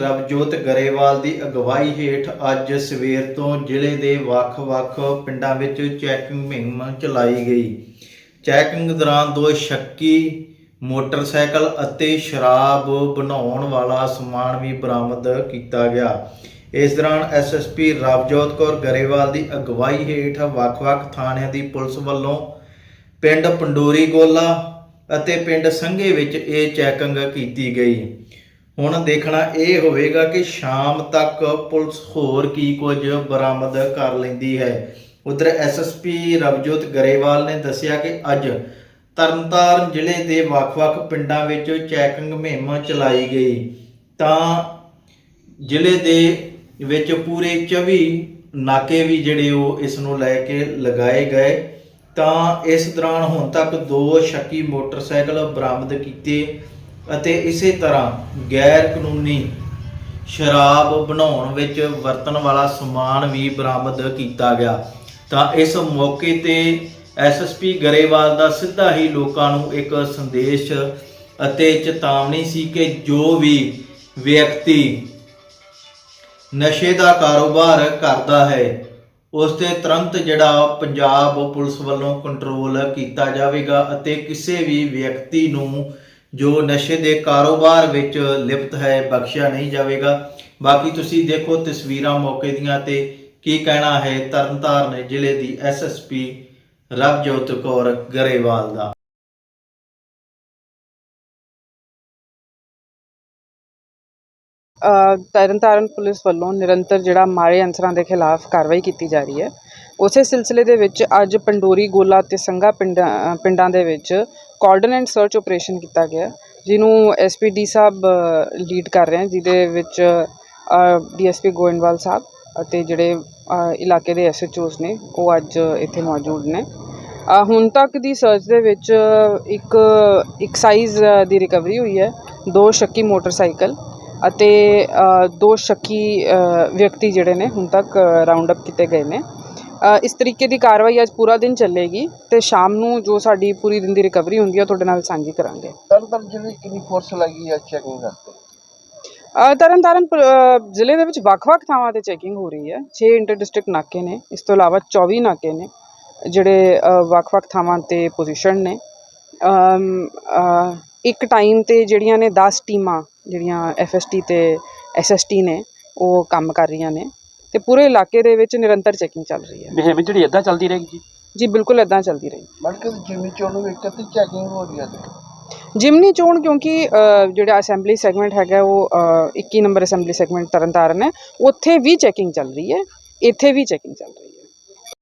ਰਵਜੋਤ ਗਰੇਵਾਲ ਦੀ ਅਗਵਾਈ ਹੇਠ ਅੱਜ ਸਵੇਰ ਤੋਂ ਜ਼ਿਲ੍ਹੇ ਦੇ ਵੱਖ-ਵੱਖ ਪਿੰਡਾਂ ਵਿੱਚ ਚੈਕਿੰਗ ਮੁਹਿੰਮ ਚਲਾਈ ਗਈ। ਚੈਕਿੰਗ ਦੌਰਾਨ ਦੋ ਸ਼ੱਕੀ ਮੋਟਰਸਾਈਕਲ ਅਤੇ ਸ਼ਰਾਬ ਬਣਾਉਣ ਵਾਲਾ ਸਮਾਨ ਵੀ ਬਰਾਮਦ ਕੀਤਾ ਗਿਆ। ਇਸ ਦੌਰਾਨ ਐਸਐਸਪੀ ਰਵਜੋਤ ਕੌਰ ਗਰੇਵਾਲ ਦੀ ਅਗਵਾਈ ਹੇਠ ਵੱਖ-ਵੱਖ ਥਾਣਿਆਂ ਦੀ ਪੁਲਿਸ ਵੱਲੋਂ ਪਿੰਡ ਪੰਡੋਰੀ ਗੋਲਾ ਅਤੇ ਪਿੰਡ ਸੰਘੇ ਵਿੱਚ ਇਹ ਚੈਕਿੰਗ ਕੀਤੀ ਗਈ। ਹੁਣ ਦੇਖਣਾ ਇਹ ਹੋਵੇਗਾ ਕਿ ਸ਼ਾਮ ਤੱਕ ਪੁਲਿਸ ਹੋਰ ਕੀ ਕੁਝ ਬਰਾਮਦ ਕਰ ਲੈਂਦੀ ਹੈ। ਉਧਰ ਐਸਐਸਪੀ ਰਵਜੋਤ ਗਰੇਵਾਲ ਨੇ ਦੱਸਿਆ ਕਿ ਅੱਜ ਤਰਨਤਾਰਨ ਜ਼ਿਲ੍ਹੇ ਦੇ ਵੱਖ-ਵੱਖ ਪਿੰਡਾਂ ਵਿੱਚ ਚੈਕਿੰਗ ਮੁਹਿੰਮ ਚਲਾਈ ਗਈ। ਤਾਂ ਜ਼ਿਲ੍ਹੇ ਦੇ ਵਿੱਚ ਪੂਰੇ 24 ਨਾਕੇ ਵੀ ਜਿਹੜੇ ਉਹ ਇਸ ਨੂੰ ਲੈ ਕੇ ਲਗਾਏ ਗਏ। ਤਾਂ ਇਸ ਦੌਰਾਨ ਹੁਣ ਤੱਕ ਦੋ ਸ਼ੱਕੀ ਮੋਟਰਸਾਈਕਲ ਬਰਾਮਦ ਕੀਤੇ। ਅਤੇ ਇਸੇ ਤਰ੍ਹਾਂ ਗੈਰ ਕਾਨੂੰਨੀ ਸ਼ਰਾਬ ਬਣਾਉਣ ਵਿੱਚ ਵਰਤਣ ਵਾਲਾ ਸਮਾਨ ਵੀ ਬਰਾਮਦ ਕੀਤਾ ਗਿਆ। ਤਾਂ ਇਸ ਮੌਕੇ ਤੇ ਐਸਐਸਪੀ ਗਰੇਵਾਲ ਦਾ ਸਿੱਧਾ ਹੀ ਲੋਕਾਂ ਨੂੰ ਇੱਕ ਸੰਦੇਸ਼ ਅਤੇ ਚੇਤਾਵਨੀ ਸੀ ਕਿ ਜੋ ਵੀ ਵਿਅਕਤੀ ਨਸ਼ੇ ਦਾ ਕਾਰੋਬਾਰ ਕਰਦਾ ਹੈ, ਉਸ ਤੇ ਤੁਰੰਤ ਜਿਹੜਾ ਪੰਜਾਬ ਪੁਲਿਸ ਵੱਲੋਂ ਕੰਟਰੋਲ ਕੀਤਾ ਜਾਵੇਗਾ ਅਤੇ ਕਿਸੇ ਵੀ ਵਿਅਕਤੀ ਨੂੰ ਜੋ ਨਸ਼ੇ ਦੇ ਕਾਰੋਬਾਰ ਵਿੱਚ ਲਿਪਤ ਹੈ, ਬਖਸ਼ਿਆ ਨਹੀਂ ਜਾਵੇਗਾ। ਬਾਕੀ ਤੁਸੀਂ ਦੇਖੋ ਤਸਵੀਰਾਂ ਮੌਕੇ ਦੀਆਂ ਤੇ ਕੀ ਕਹਿਣਾ ਹੈ ਤਰਨਤਾਰਨ ਜ਼ਿਲ੍ਹੇ ਦੀ ਐਸਐਸਪੀ ਰਵਜੋਤ ਕੌਰ ਗਰੇਵਾਲ ਦਾ। ਤਰਨਤਾਰਨ ਪੁਲਿਸ ਵੱਲੋਂ ਨਿਰੰਤਰ ਜਿਹੜਾ ਮਾੜੇ ਅਨਸਰਾਂ ਦੇ ਖਿਲਾਫ ਕਾਰਵਾਈ ਕੀਤੀ ਜਾ ਰਹੀ ਹੈ। ਉਸੇ ਸਿਲਸਿਲੇ ਦੇ ਵਿੱਚ ਅੱਜ ਪੰਡੋਰੀ, ਗੋਲਾ ਅਤੇ ਸੰਘਾ ਪਿੰਡਾਂ ਪਿੰਡਾਂ ਦੇ ਵਿੱਚ ਕਾਰਡਨ ਐਂਡ ਸਰਚ ਆਪਰੇਸ਼ਨ ਕੀਤਾ ਗਿਆ। ਜਿਹਨੂੰ S P D sahib lead ਕਰ ਰਹੇ ਹਨ, ਜਿਹਦੇ ਵਿੱਚ D S P Goindwal Sahib ਅਤੇ ਜਿਹੜੇ ਇਲਾਕੇ ਦੇ ਐਸਐਚਓਸ ਨੇ, ਉਹ ਅੱਜ ਇੱਥੇ ਮੌਜੂਦ ਨੇ। ਹੁਣ ਤੱਕ ਦੀ ਸਰਚ ਦੇ ਵਿੱਚ ਇੱਕ ਐਕਸਾਈਜ਼ ਦੀ ਰਿਕਵਰੀ ਹੋਈ ਹੈ। ਦੋ ਸ਼ੱਕੀ ਮੋਟਰਸਾਈਕਲ ਅਤੇ ਦੋ ਸ਼ੱਕੀ ਵਿਅਕਤੀ ਜਿਹੜੇ ਨੇ ਹੁਣ ਤੱਕ ਰਾਉਂਡ ਅਪ ਕੀਤੇ ਗਏ ਨੇ। ਇਸ ਤਰੀਕੇ ਦੀ ਕਾਰਵਾਈ ਅੱਜ ਪੂਰਾ ਦਿਨ ਚੱਲੇਗੀ ਤੇ ਸ਼ਾਮ ਨੂੰ ਜੋ ਸਾਡੀ ਪੂਰੀ ਦਿਨ ਦੀ ਰਿਕਵਰੀ ਹੁੰਦੀ ਹੈ ਤੁਹਾਡੇ ਨਾਲ ਸਾਂਝੀ ਕਰਾਂਗੇ। ਤਰਨਤਾਰਨ ਜ਼ਿਲ੍ਹੇ ਕਿੰਨੀ ਫੋਰਸ ਲੱਗੀ ਹੈ ਚੈਕਿੰਗ ਵਾਸਤੇ ਅ, ਤਰਨਤਾਰਨ ਪ- ਅ, ਜ਼ਿਲ੍ਹੇ ਦੇ ਵਿੱਚ ਵੱਖ-ਵੱਖ ਥਾਵਾਂ ਤੇ ਚੈਕਿੰਗ ਹੋ ਰਹੀ ਹੈ 6 ਇੰਟਰ ਡਿਸਟ੍ਰਿਕਟ ਨਾਕੇ ਨੇ ਇਸ ਤੋਂ ਇਲਾਵਾ 24 ਨਾਕੇ ਨੇ ਜਿਹੜੇ ਵੱਖ-ਵੱਖ ਥਾਵਾਂ ਤੇ ਪੋਜੀਸ਼ਨ ਨੇ। ਇੱਕ ਟਾਈਮ ਤੇ ਜਿਹੜੀਆਂ ਨੇ 10 ਟੀਮਾਂ ਜਿਹੜੀਆਂ ਐਫਐਸਟੀ ਤੇ ਐਸਐਸਟੀ ਨੇ ਉਹ ਕੰਮ ਕਰ ਰਹੀਆਂ ਨੇ। ਤੇ ਪੂਰੇ ਇਲਾਕੇ ਦੇ ਵਿੱਚ ਨਿਰੰਤਰ ਚੈਕਿੰਗ ਚੱਲ ਰਹੀ ਹੈ। ਮੁਹਿੰਮ ਜਿਹੜੀ ਇਦਾਂ ਚੱਲਦੀ ਰਹੇਗੀ ਜੀ? ਜੀ ਬਿਲਕੁਲ ਇਦਾਂ ਚੱਲਦੀ ਰਹੀ ਮਤਲਬ ਕਿ ਜਿਮਨੀ ਚੋਣ ਨੂੰ ਇੱਕ ਤੇ ਚੈਕਿੰਗ ਹੋ ਰਹੀ ਹੈ ਜਿਮਨੀ ਚੋਣ ਕਿਉਂਕਿ ਜਿਹੜਾ ਅਸੈਂਬਲੀ ਸੈਗਮੈਂਟ ਹੈਗਾ ਉਹ ਅ, 21 ਨੰਬਰ ਅਸੈਂਬਲੀ ਸੈਗਮੈਂਟ ਤਰਨਤਾਰਨ ਹੈ। ਉੱਥੇ ਵੀ ਚੈਕਿੰਗ ਚੱਲ ਰਹੀ ਹੈ ਇੱਥੇ ਵੀ ਚੈਕਿੰਗ ਚੱਲ ਰਹੀ ਹੈ।